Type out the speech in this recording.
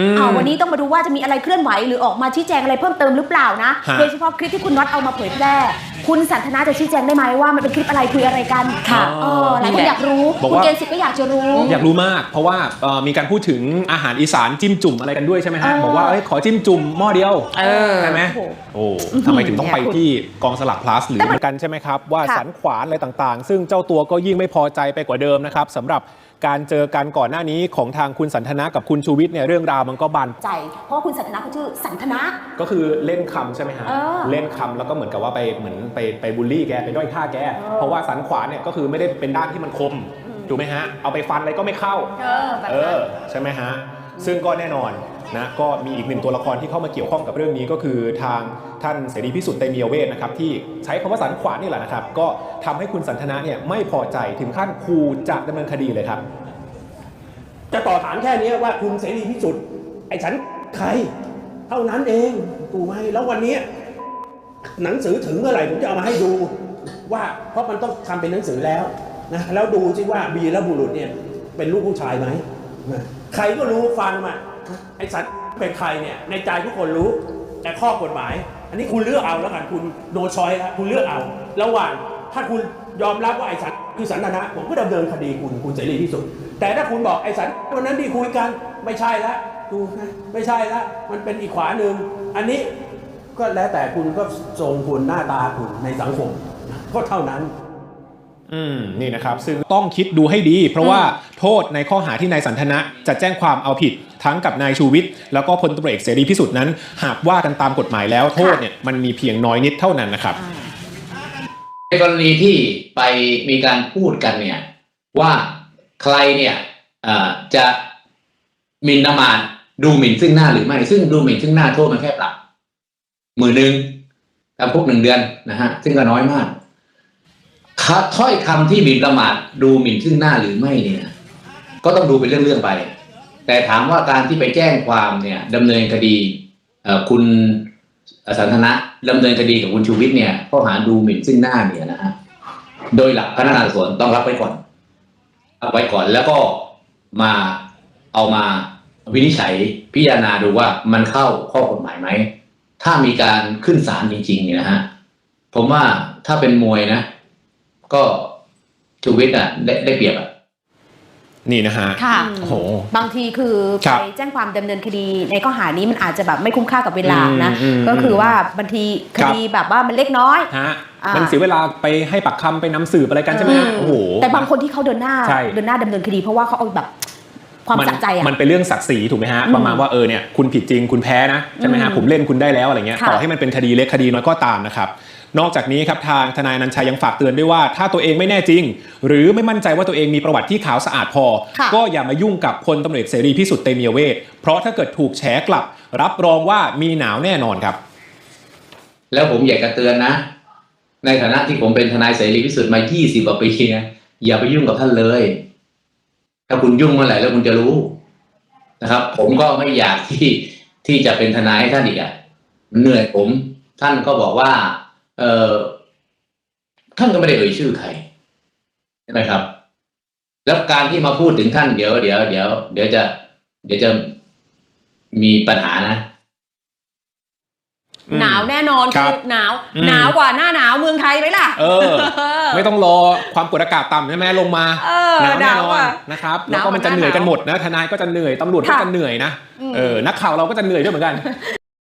อืมอ่าวันนี้ต้องมาดูว่าจะมีอะไรเคลื่อนไหวหรือออกมาชี้แจงอะไรเพิ่มเติมหรือเปล่านะฮะ โดยเฉพาะคลิปที่คุณน็อตเอามาเผยแพร่ คุณสันทนาจะชี้แจงได้ไหมว่ามันเป็นคลิปอะไรคุยอะไรกันค่ะเออหลายคนอยากรู้บอกคุณว่า เกณฑ์สิทธิ์ก็อยากจะรู้ อยากรู้มาก เพราะว่าเอ่อมีการพูดถึงอาหารอีสานจิ้มจุ่มอะไรกันด้วยใช่ไหมฮะ เออ บอกว่าเอ้ยขอจิ้มจุ่มหม้อเดียว เออ ใช่ไหมโอ้โหโอ้ทำไมถึงต้องไปที่กองสลักพลัสหรือเหมือนกันใช่ไหมครับ ว่าค่ะ สันขวานอะไรต่างๆ ซึ่งเจ้าตัวก็ยิ่งไม่พอใจไปกว่าเดิมนะครับสำหรับ การเจอกันก่อนหน้านี้ของทางคุณสันทนากับคุณชูวิทย์เนี่ยเรื่องราวมันก็บานใจ เพราะว่าคุณสันทนาเขาชื่อสันทนา ก็คือเล่นคำใช่ไหมฮะเออเล่นคำแล้วก็เหมือนกับว่าไปเหมือนไปไปบูลลี่แกไปด้อยค่าแกเพราะว่าสันขวานเนี่ยก็คือไม่ได้เป็นด้านที่มันคมถูกไหมฮะเอาไปฟันอะไรก็ไม่เข้า เออแบบเอนั้น อใช่ไหมฮะ ซึ่งก็แน่นอน นะก็มีอีกหนึ่งตัวละครที่เข้ามาเกี่ยวข้องกับเรื่องนี้ก็คือทางท่านเสรีพิสุทธิ์เตมียเวทนะครับที่ใช้คำว่าสันขวานนี่แหละนะครับ ก็ทำให้คุณสันทนาเนี่ยไม่พอใจถึงขั้นคูจะดำเนินคดีเลยครับ จะต่อฐานแค่นี้ว่าคุณเสรีพิสุทธิ์ไอ้ฉันใคร เท่านั้นเองถูกไหมแล้ววันนี้หนังสือถึงเมื่อไหร่ผมจะเอามาให้ดูว่าเพราะมันต้องทำเป็นหนังสือแล้วนะแล้วดูสิว่าบีและบุรุษเนี่ยเป็นลูกผู้ชายไหมใครก็รู้ฟังมา ไอ้สัตว์เป็นใครเนี่ยในใจทุกคนรู้ แต่ข้อกฎหมาย อันนี้คุณเลือกเอาแล้วกันคุณโนชอยแล้วคุณเลือกเอา ระหว่างถ้าคุณยอมรับว่าไอ้สัตว์คือสันนะผมก็ดำเนินคดีคุณคุณเสรีพิสุทธิ์แต่ถ้าคุณบอกไอ้สันวันนั้นที่คุยกันไม่ใช่ละดูนะไม่ใช่ละมันเป็นอีกขวาหนึ่งอันนี้ก็แล้วแต่คุณก็ทรงคุณหน้าตาคุณในสังคมก็เท่านั้นอืมนี่นะครับ ซึ่งต้องคิดดูให้ดี เพราะว่าโทษในข้อหาที่นายสันทนะจะแจ้งความเอาผิด ทั้งกับนายชูวิทย์แล้วก็พลตำรวจเอกเสรีพิสุทธิ์นั้น หากว่ากันตามกฎหมายแล้วโทษเนี่ยมันมีเพียงน้อยนิดเท่านั้นนะครับในกรณีที่ไปมีการพูดกันเนี่ยว่าใครเนี่ยเอ่อจะหมิ่นประมาทดูหมิ่นซึ่งหน้าหรือไม่ ซึ่งดูหมิ่นซึ่งหน้าโทษมันแค่ปรับหมื่นหนึ่งจำคุกหนึ่งเดือนนะฮะซึ่งก็น้อยมากคะถ้อยคำที่หมิ่นประมาทดูหมิ่นซึ่งหน้าหรือไม่เนี่ย ก็ต้องดูเป็นเรื่องๆไป แต่ถามว่าการที่ไปแจ้งความเนี่ยดำเนินคดีคุณสันทนะดำเนินคดีกับคุณชูวิทย์เนี่ยข้อหาดูหมิ่นซึ่งหน้าเนี่ยนะฮะโดยหลักพนักงานสอบสวนต้องรับไว้ก่อนรับไว้ก่อนแล้วก็มาเอามาวินิจฉัยพิจารณาดูว่ามันเข้าข้อกฎหมายไหมถ้ามีการขึ้นศาลจริงๆเนี่ยนะฮะผมว่าถ้าเป็นมวยนะ ก็ชูวิทย์อะได้ได้เปรียบอะ นี่นะฮะค่ะโอ้โห บางทีคือครับไปแจ้งความดำเนินคดีในข้อหานี้มันอาจจะแบบไม่คุ้มค่ากับเวลานะ อืมอืมก็คือว่าบางทีคดีแบบว่ามันเล็กน้อย ฮะอ่ามั มันเสียเวลาไปให้ปักคำไปนำสืบอะไรกันใช่ไหมฮะอืมโอ้โห แต่บางคนที่เขาเดินหน้าใช่เดินหน้าดำเนินคดีเพราะว่าเขาเอาแบบ ความมันสะใจอะมันเป็นเรื่องศักดิ์ศรีถูกไหมฮะอืมประมาณว่าเออเนี่ยคุณผิดจริงคุณแพ้นะใช่ไหมฮะอืมผมเล่นคุณได้แล้วอะไรเงี้ยค่ะต่อให้มันเป็นคดีเล็กคดีน้อยก็ตามนะครับนอกจากนี้ครับทางทนายอนันชัยยังฝากเตือนด้วยว่า ถ้าตัวเองไม่แน่จริง หรือไม่มั่นใจว่าตัวเองมีประวัติที่ขาวสะอาดพอค่ะก็อย่ามายุ่งกับพลตำรวจเอกเสรีพิสุทธิ์เตมียเวทเพราะถ้าเกิดถูกแฉกลับ รับรองว่ามีหนาวแน่นอนครับ แล้วผมอยากจะเตือนนะ ในฐานะที่ผมเป็นทนายเสรีพิสุทธิ์มา 20 กว่าปีเนี่ยอย่าไปยุ่งกับท่านเลย ถ้าคุณยุ่งเมื่อไหร่แล้วคุณจะรู้นะครับ ผมก็ไม่อยากที่ที่จะเป็นทนายให้ท่านอีกอะมันเหนื่อยผม ท่านก็บอกว่า เออท่านก็ไม่ได้เอ่ยชื่อใครใช่ไหมครับ แล้วการที่มาพูดถึงท่านเดี๋ยวเดี๋ยวเดี๋ยวเดี๋ยวจะ เดี๋ยวจะมีปัญหานะ หนาวแน่นอนครัคืบอหนาวอืมหนาวกว่าหน้าหนาวเมืองไทยไหมล่ะเออ ไม่ต้องรอความกดอากาศต่ำใช่ไหมลงมาเออหนาวแน่นหนาวอนอะนะครับหแล้วนาวก็มันจะกว่าเหนื่อยกันหน้าหนาวหมดนะทนายก็จะเหนื่อยตำรวจก็ค่ะจะเหนื่อยนะอืมเออนักข่าวเราก็จะเหนื่อยด้วยเหมือนกัน